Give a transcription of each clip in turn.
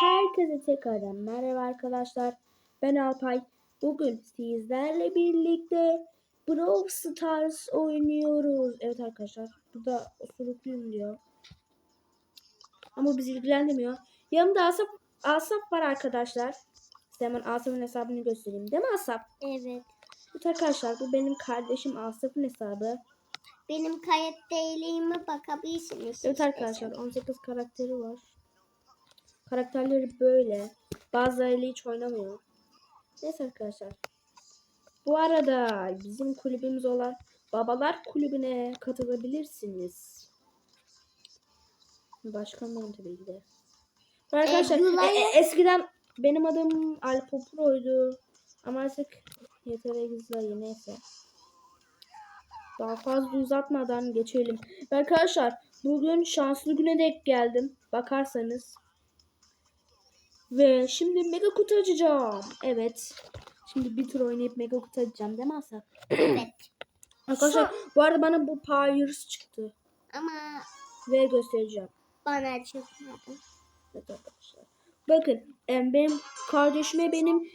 Herkese tekrardan merhaba arkadaşlar. Ben Alpay. Bugün sizlerle birlikte Brawl Stars oynuyoruz. Evet arkadaşlar. Burada osurukluyum diyor. Ama bizi ilgilendirmiyor. Yanımda Asap, Asap var arkadaşlar. Size hemen Asap'ın hesabını göstereyim. Değil mi Asap? Evet. Evet arkadaşlar bu benim kardeşim Asap'ın hesabı. Benim kayıt değilime bakabilirsiniz. Evet arkadaşlar 18 karakteri var. Karakterleri böyle. Bazılarıyla hiç oynamıyor. Neyse arkadaşlar. Bu arada bizim kulübümüz olan Babalar Kulübü'ne katılabilirsiniz. Başkan ki de. Arkadaşlar e- e- eskiden benim adım Alpo Pro'ydu. Ama artık YTR Gizlayı neyse. Daha fazla uzatmadan geçelim. Arkadaşlar bugün şanslı güne denk geldim. Bakarsanız. Ve şimdi mega kutu açacağım. Evet. Şimdi bir tur oynayıp mega kutu açacağım değil mi Asaf? Evet. Arkadaşlar bu arada bana bu Pyres çıktı. Ama Ve göstereceğim. bana çıkmadı. Evet arkadaşlar. Bakın benim kardeşime benim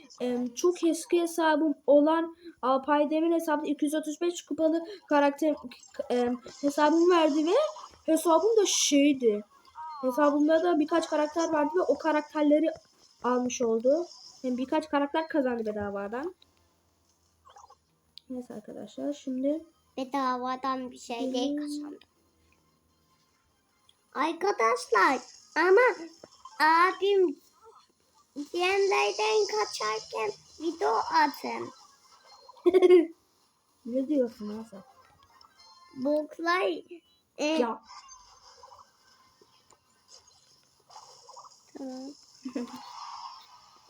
çok eski hesabım olan Alpay Demir hesabı 235 kupalı karakter em, hesabımı verdi ve hesabım da şeydi. Hesabımda da birkaç karakter vardı ve o karakterleri almış oldu. Hem birkaç karakter kazandı bedavadan. Neyse arkadaşlar şimdi Bedavadan bir şey kazandım. Arkadaşlar ama abim diyenlerden kaçarken video atın. ne diyorsun Asaf? Buklar e, Ya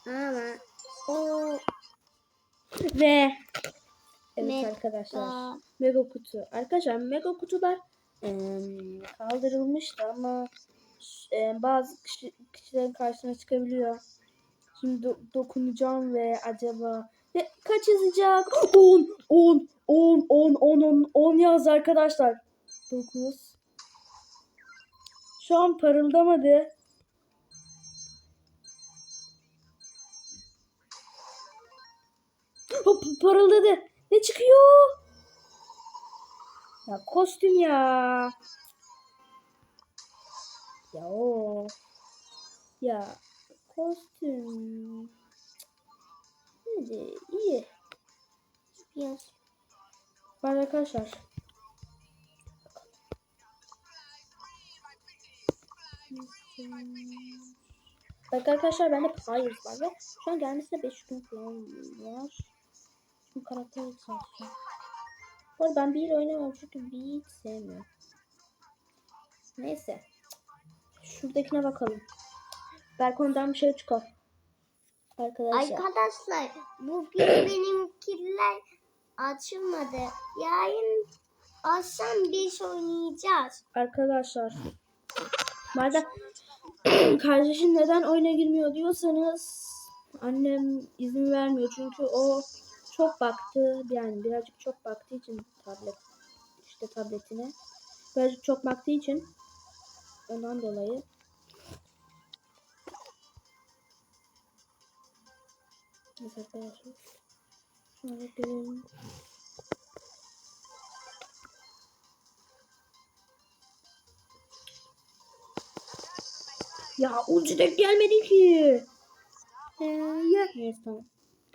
ama o ve evet Mega. arkadaşlar Mega kutu. Arkadaşlar mega kutular em, kaldırılmıştı ama bazı kişi, kişilerin karşısına çıkabiliyor. Şimdi do- dokunacağım ve acaba ve kaç yazacak? 10 10 10 10 10 10 10 yaz arkadaşlar. 9 Şu an parıldamadı. Hop parıldadı. Ne çıkıyor? Ya kostüm ya. Ya o. Ya kostüm. Hadi iyi. yaz. Var arkadaşlar. Bak arkadaşlar bende Pyres var ve şu an gelmesine 5 gün falan var. Şimdi karakter yükselteceğim. Bu arada ben bir oynamam çünkü bir hiç sevmiyorum. Neyse. Şuradakine bakalım. Belki ondan bir şey çıkar. Arkadaşlar. Arkadaşlar bugün benimkiler açılmadı. Yarın akşam biz oynayacağız. Arkadaşlar. Bu arada kardeşim neden oyuna girmiyor diyorsanız annem izin vermiyor çünkü o çok baktı yani birazcık çok baktığı için tablet işte tabletine birazcık çok baktığı için ondan dolayı arkadaşlar. Şuna bakalım. Ya ucu denk gelmedi ki. Ee, ya. Tamam.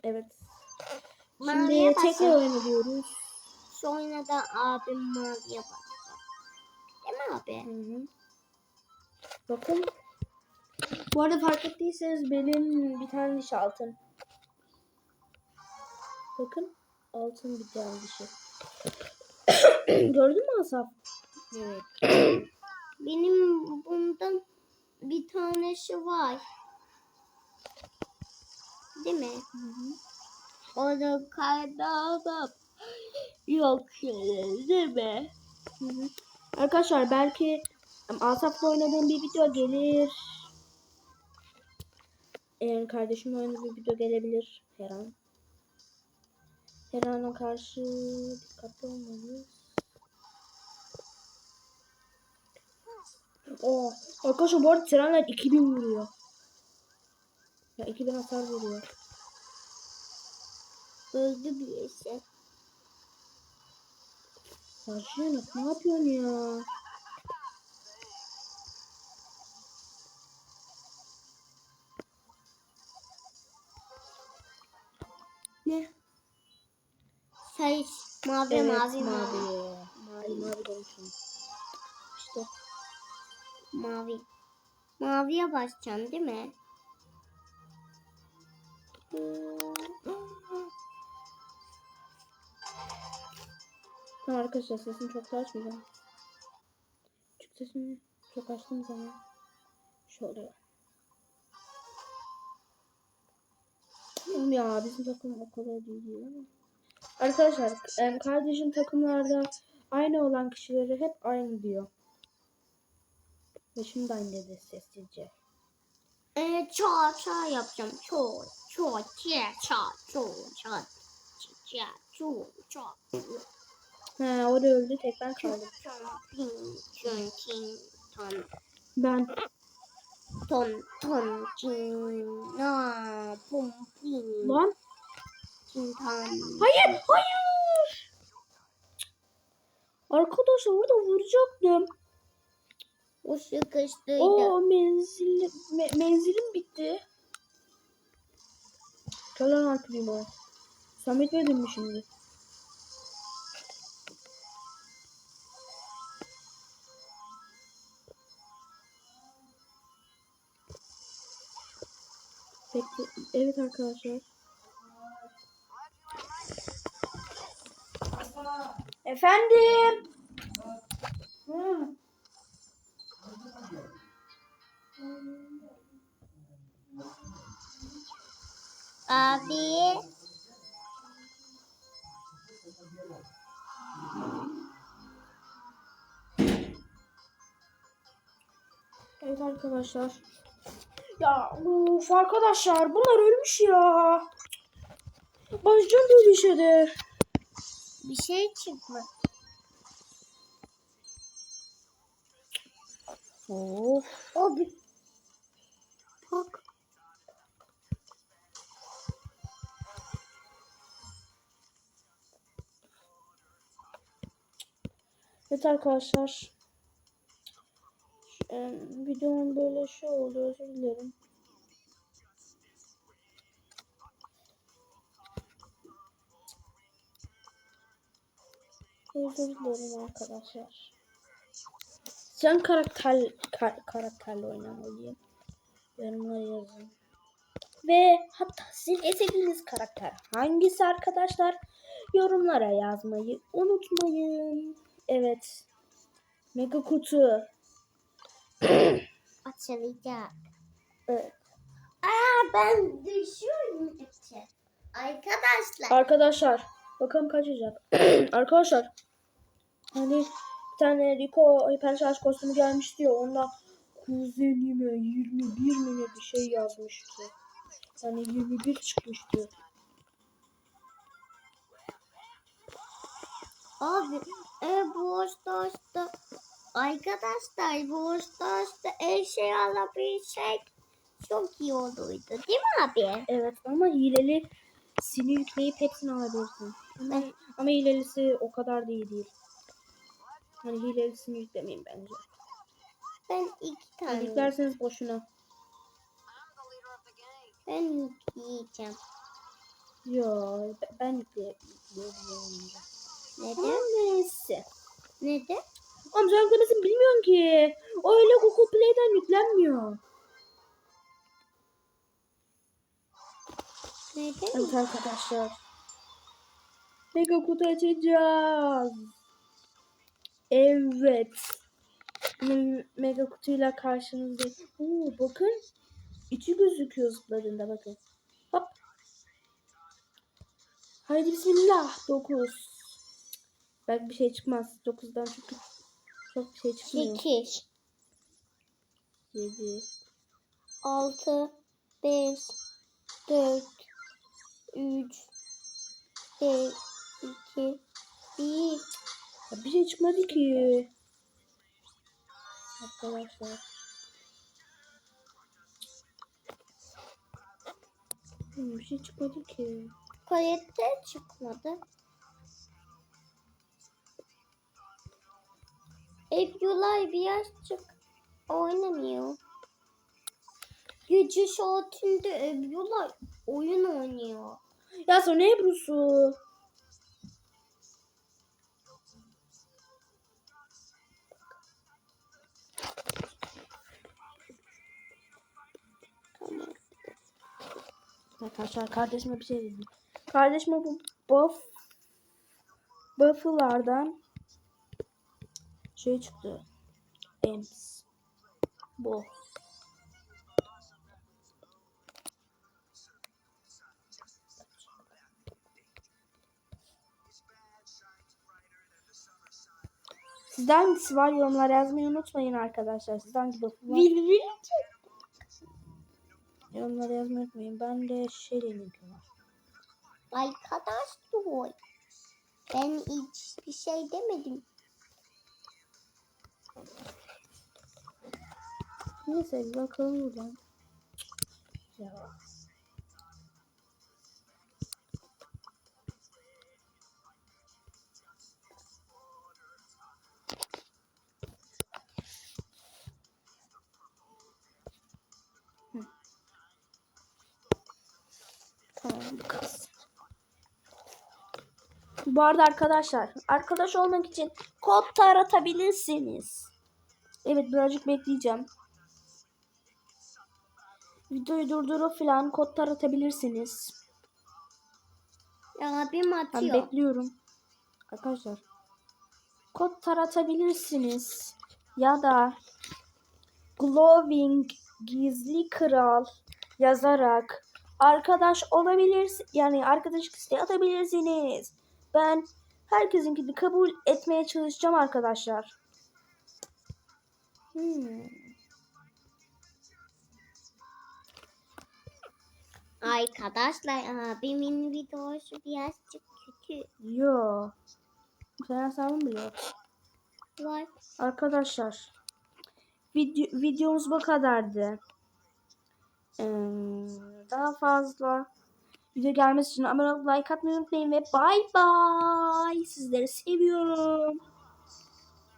Evet. Şimdi tekrar oyun ediyoruz. Sonra da abim maviye bakacak. Değil mi abi? Hı hı. Bakın. Bu arada fark ettiyseniz benim bir tane diş altın. Bakın. Altın bir tane dişi. Gördün mü Asaf? Evet. Benim bundan bir tanesi var. Değil mi? O da kayboldu. Yok değil mi? Arkadaşlar belki Asaf'la oynadığım bir video gelir. Eğer kardeşimle oynadığım bir video gelebilir her an. Her ana karşı dikkatli olmalıyız. Oo. Arkadaşlar bu arada trenler 2000 vuruyor. Ya 2000 hasar vuruyor. Öldü birisi. Harcayanak ne yapıyorsun ya? Ne? Sarı, mavi, Evet, mavi, mavi, mavi. Mavi demişim. İşte mavi. Maviye basacaksın değil mi? Tamam arkadaşlar sesini çok da açmayacağım. Çünkü sesini çok açtığım zaman oluyor. Oğlum Ya bizim takım o kadar değil ama. Arkadaşlar em, kardeşim takımlarda aynı olan kişileri hep aynı diyor. Ve şimdi aynı dedi sessizce. Ee, ça ça yapacağım. Ço, ço, çe, ça, ço, ça, çe, çe, ço, ça. He o da öldü tek ben kaldım. Ben ton, ton, çin, na, pum, ping, lan. Hayır, hayır. Arkadaşlar orada vuracaktım. O sıkıştıydı. O menzil me- menzilim bitti. Kalan arkayım o. Samet mi şimdi? Bekle. Evet arkadaşlar. Efendim. Hı. Abi. Evet arkadaşlar. Ya uf arkadaşlar bunlar ölmüş ya. Başcan böyle işede. Bir şey çıkma. Of. Abi. Bak. Evet arkadaşlar. Şu, e, videonun böyle şey oldu özür dilerim. Özür dilerim arkadaşlar. Sen karakter kar, karakterle oynamalıyım. Yorumlara yazın. Ve hatta sizin en sevdiğiniz karakter hangisi arkadaşlar? Yorumlara yazmayı unutmayın. Evet. Mega kutu. Açılacak. Evet. Aa ben düşüyorum. Arkadaşlar. Arkadaşlar bakalım kaç olacak. Arkadaşlar hani bir tane Rico hiper şarj kostümü gelmiş diyor. Onda kuzenime 21 mi bir şey yazmıştı. Yani 21 çıkmıştı. Abi e, bu hoştaşta arkadaşlar bu hoştaşta eşya alabilsek çok iyi olurdu değil mi abi? Evet ama hileli sini yükleyip hepsini alabilirsin. Ama, ama hilelisi o kadar da iyi değil. Hani hilelisini yüklemeyin bence. Ben iki tane. Yüklerseniz boşuna. Ben yiyeceğim. Yo ben yükle- yükleyebilirim. Neden? Neyse. Neden? Oğlum sen yüklemesini bilmiyorsun ki. O öyle Google Play'den yüklenmiyor. Neden? Evet arkadaşlar. Mega kutu açacağız. Evet. Me- Mega kutuyla karşınızdayım. Oo, bakın. İçi gözüküyor zıpladığında bakın. Hop. Haydi bismillah. 9. Belki bir şey çıkmaz. 9'dan çünkü çok bir şey çıkmıyor. Sekiz. 7. Altı. Beş. Dört. Üç. Bir. iki, Bir. Ya bir şey çıkmadı ki. Arkadaşlar. Hmm, bir şey çıkmadı ki. Kolette çıkmadı. Ebru'lar birazcık oynamıyor. Gece saatinde Ebru'lar oyun oynuyor. Ya sonra ne Ebru'su? Tamam. Arkadaşlar kardeşime bir şey dedim. Kardeşime bu buff buff'lardan şey çıktı. Ems. Bu. Sizde hangisi var yorumlara yazmayı unutmayın arkadaşlar. Sizde hangi var? Yorumlara yazmayı unutmayın. Ben de şey deneyim. Arkadaş dur. Ben hiçbir şey demedim. Neyse bir bakalım buradan. Ya. Bu arada arkadaşlar arkadaş olmak için kod taratabilirsiniz. Evet birazcık bekleyeceğim. Videoyu durdurup falan kod taratabilirsiniz. Ya abim Ben atıyor. bekliyorum. Arkadaşlar. Kod taratabilirsiniz. Ya da glowing gizli kral yazarak arkadaş olabilirsiniz. Yani arkadaş isteği atabilirsiniz. Ben herkesinkini kabul etmeye çalışacağım arkadaşlar. Hmm. Arkadaşlar abimin videosu birazcık kötü. Yo. Sen hesabım bile yok. Var. Arkadaşlar video, videomuz bu kadardı. Ee, daha fazla video gelmesi için abone olup like atmayı unutmayın ve bay bay. Sizleri seviyorum.